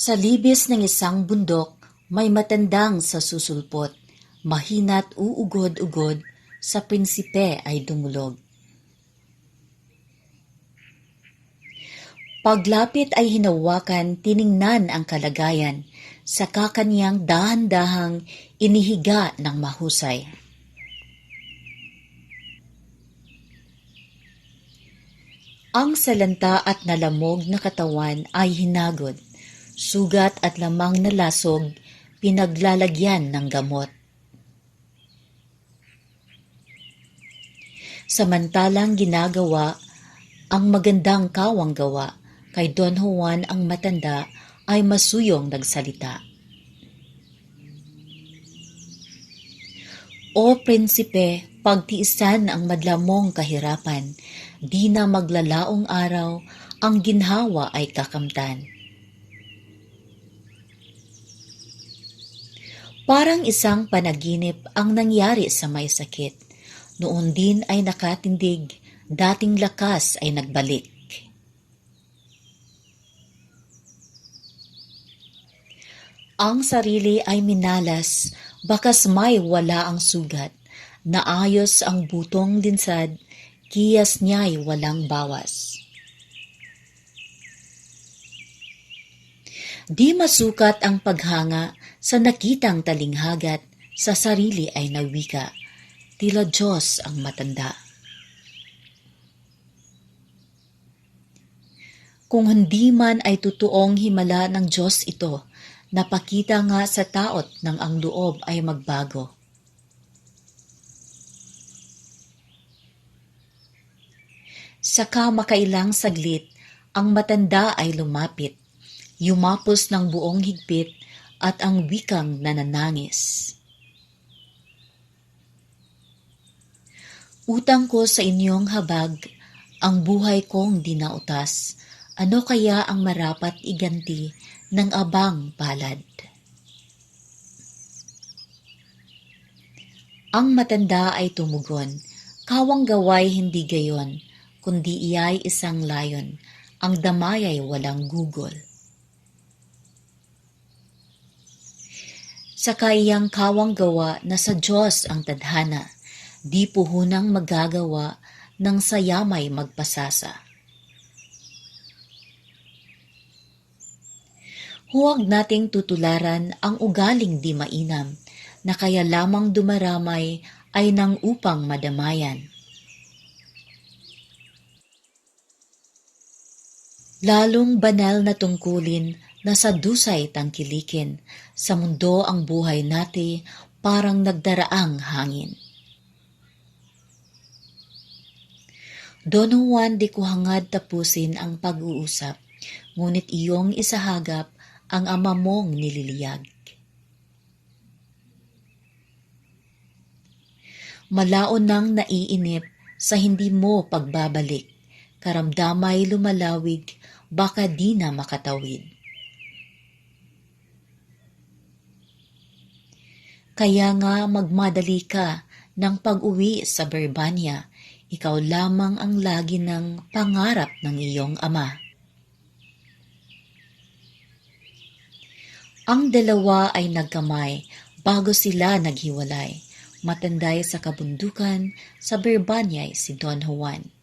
Sa libis ng isang bundok, may matandang sa susulpot, mahina't uugod-ugod, sa prinsipe ay dumulog. Paglapit ay hinawakan, tiningnan ang kalagayan, sa kakanyang dahan-dahang inihiga ng mahusay. Ang salanta at nalamog na katawan ay hinagod, sugat at lamang na lasog pinaglalagyan ng gamot. Samantalang ginagawa ang magandang kawang gawa kay Don Juan ang matanda ay masuyong nagsalita. O prinsipe, pagtiisan ang madlamong kahirapan, di na maglalaong araw, ang ginhawa ay kakamtan. Parang isang panaginip ang nangyari sa may sakit. Noon din ay nakatindig, dating lakas ay nagbalik. Ang sarili ay minalas, bakas may wala ang sugat. Naayos ang butong linsad, kiyas niya'y walang bawas. Di masukat ang paghanga sa nakitang talinghagat, sa sarili ay nawika, tila Diyos ang matanda. Kung hindi man ay totoong himala ng Diyos ito, napakita nga sa taot ng ang loob ay magbago. Saka makailang saglit, ang matanda ay lumapit, yumapos ng buong higpit at ang wikang nananangis. Utang ko sa inyong habag, ang buhay kong dinautas, ano kaya ang marapat iganti ng abang palad? Ang matanda ay tumugon, kawang gaway hindi gayon, kundi iyay isang layon, ang damay ay walang gugol. Sa kayang kawang gawa na sa Diyos ang tadhana, di puhunang magagawa ng sayamay magpasasa. Huwag nating tutularan ang ugaling di mainam, na kaya lamang dumaramay ay nang upang madamayan. Lalong banal na tungkulin na sa dusay tangkilikin, sa mundo ang buhay nati parang nagdaraang hangin. Don Juan di ko hangad tapusin ang pag-uusap, ngunit iyong isahagap ang ama mong nililiyag. Malaon nang naiinip sa hindi mo pagbabalik, karamdamay lumalawig, baka di na makatawid. Kaya nga magmadali ka ng pag-uwi sa Berbanya, ikaw lamang ang lagi ng pangarap ng iyong ama. Ang dalawa ay nagkamay bago sila naghiwalay. Matanday sa kabundukan, sa Berbanyay si Don Juan.